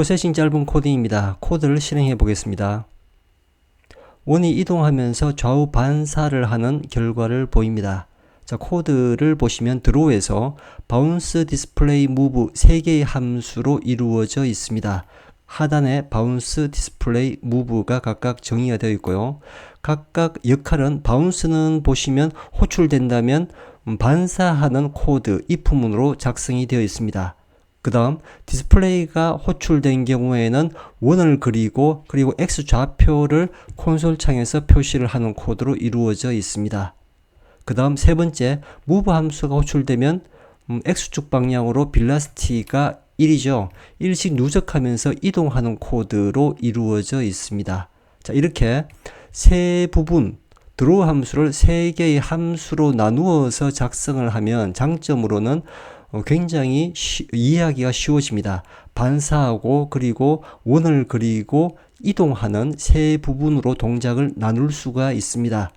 프로세싱 짧은 코딩입니다. 코드를 실행해 보겠습니다. 원이 이동하면서 좌우 반사를 하는 결과를 보입니다. 자, 코드를 보시면 드로우에서 바운스 디스플레이 무브 3개의 함수로 이루어져 있습니다. 하단에 바운스 디스플레이 무브가 각각 정의가 되어 있고요. 각각 역할은 바운스는 보시면 호출된다면 음, 반사하는 코드 if문으로 작성이 되어 있습니다. 그 다음 디스플레이가 호출된 경우에는 원을 그리고 그리고 x 좌표를 콘솔 창에서 표시를 하는 코드로 이루어져 있습니다. 그 다음 세 번째 move 함수가 호출되면 음, x축 방향으로 빌라스티가 1이죠. 1씩 누적하면서 이동하는 코드로 이루어져 있습니다. 자 이렇게 세 부분 드로우 함수를 세 개의 함수로 나누어서 작성을 하면 장점으로는 어, 굉장히 쉬, 이해하기가 쉬워집니다. 반사하고 그리고 원을 그리고 이동하는 세 부분으로 동작을 나눌 수가 있습니다.